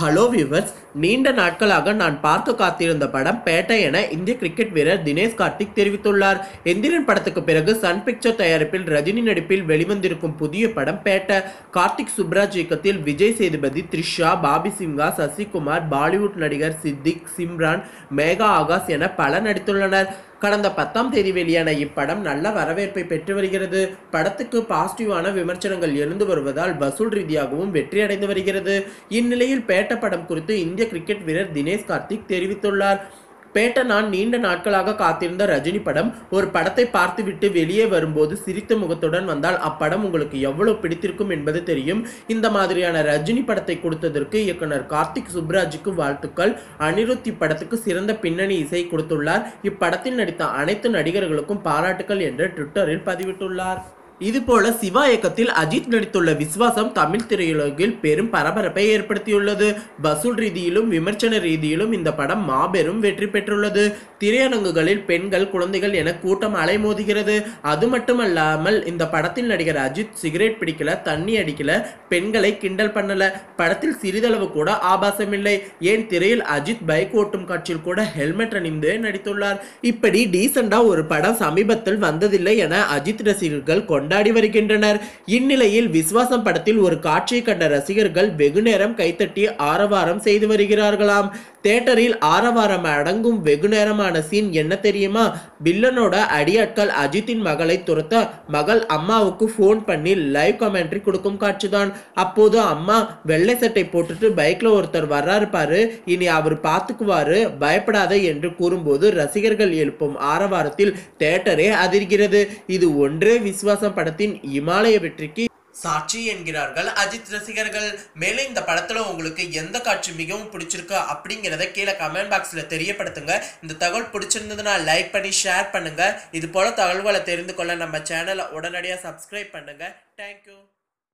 Hello viewers நீண்ட நாட்களாக நான் பார்த்து காத்திருந்த படம் பேட்டை என இந்திய கிரிக்கெட் வீரர் தினேஷ் கார்த்திக் தெரிவித்துள்ளார். எந்திரன் படத்துக்கு பிறகு சன் பிக்சர் தயாரிப்பில் ரஜினி நடிப்பில் வெளிவந்திருக்கும் புதிய படம் பேட்டை. கார்த்திக் சுப்ராஜ் இயக்கத்தில் விஜய் சேதுபதி த்ரிஷா பாபி சிம்ஹா சசிகுமார் பாலிவுட் நடிகர் சித்திக் சிம்ரான் மேகா ஆகாஷ் என பலர் நடித்துள்ளனர். கடந்த பத்தாம் தேதி வெளியான இப்படம் நல்ல வரவேற்பை பெற்று வருகிறது. படத்துக்கு பாசிட்டிவான விமர்சனங்கள் எழுந்து வருவதால் வசூல் ரீதியாகவும் வெற்றி அடைந்து வருகிறது. இந்நிலையில் பேட்ட படம் குறித்து இந்திய கிரிக்கெட் வீரர் தினேஷ் கார்த்திக் தெரிவித்துள்ளார். பேட்ட நான் நீண்ட நாட்களாக காத்திருந்த ரஜினி படம் ஒரு படத்தை பார்த்துவிட்டு வெளியே வரும்போது சிரித்த முகத்துடன் வந்தால் அப்படம் உங்களுக்கு எவ்வளவு பிடித்திருக்கும் என்பது தெரியும். இந்த மாதிரியான ரஜினி படத்தை கொடுத்ததற்கு இயக்குனர் கார்த்திக் சுப்ராஜுக்கு வாழ்த்துக்கள். அனிருத் இப்படத்துக்கு சிறந்த பின்னணி இசை கொடுத்துள்ளார். இப்படத்தில் நடித்த அனைத்து நடிகர்களுக்கும் பாராட்டுக்கள் என்று ட்விட்டரில் பதிவிட்டுள்ளார். இதுபோல சிவா இயக்கத்தில் அஜித் நடித்துள்ள விஸ்வாசம் தமிழ் திரையுலகில் பெரும் பரபரப்பை ஏற்படுத்தியுள்ளது. வசூல் ரீதியிலும் விமர்சன ரீதியிலும் இந்த படம் மாபெரும் வெற்றி பெற்றுள்ளது. திரையரங்குகளில் பெண்கள் குழந்தைகள் என கூட்டம் அலைமோதுகிறது. அது மட்டுமல்லாமல் இந்த படத்தில் நடிகர் அஜித் சிகரெட் பிடிக்கல தண்ணி அடிக்கல பெண்களை கிண்டல் பண்ணல. படத்தில் சிறிதளவு கூட ஆபாசமில்லை. ஏன் திரையில் அஜித் பைக் ஓட்டும் காட்சியில் கூட ஹெல்மெட் அணிந்து நடித்துள்ளார். இப்படி டீசெண்டா ஒரு படம் சமீபத்தில் வந்ததில்லை என அஜித் ரசிகர்கள் கொண்டாடி வருகின்றனர். இந்நிலையில் விஸ்வாசம் படத்தில் ஒரு காட்சியை கண்ட ரசிகர்கள் வெகு நேரம் கைத்தட்டி ஆரவாரம் செய்து வருகிறார்களாம். தேட்டரில் ஆரவாரம் அடங்கும் வெகு நேரமான சீன் என்ன தெரியுமா? வில்லனோட அடியாட்கள் அஜித்தின் மகளை துரத்த மகள் அம்மாவுக்கு ஃபோன் பண்ணி லைவ் கமெண்ட்ரி கொடுக்கும் காட்சிதான். அப்போது அம்மா வெள்ளை சட்டை போட்டுட்டு பைக்ல ஒருத்தர் வர்றாரு பாரு இனி அவர் பார்த்துக்குவாரு பயப்படாத என்று கூறும்போது ரசிகர்கள் எழுப்பும் ஆரவாரத்தில் தேட்டரே அதிர்கிறது. இது ஒன்றே விசுவாசம் படத்தின் இமாலய வெற்றிக்கு சாட்சி என்கிறார்கள் அஜித் ரசிகர்கள். மேலும் இந்த படத்துல உங்களுக்கு எந்த காட்சி மிகவும் பிடிச்சிருக்கு அப்படிங்கிறத கீழே கமெண்ட் பாக்ஸ்ல தெரியப்படுத்துங்க. இந்த தகவல் பிடிச்சிருந்ததுன்னா லைக் பண்ணி ஷேர் பண்ணுங்க. இது போல தகவல்களை தெரிந்து கொள்ள நம்ம சேனலை உடனடியாக சப்ஸ்கிரைப் பண்ணுங்க. தேங்க்யூ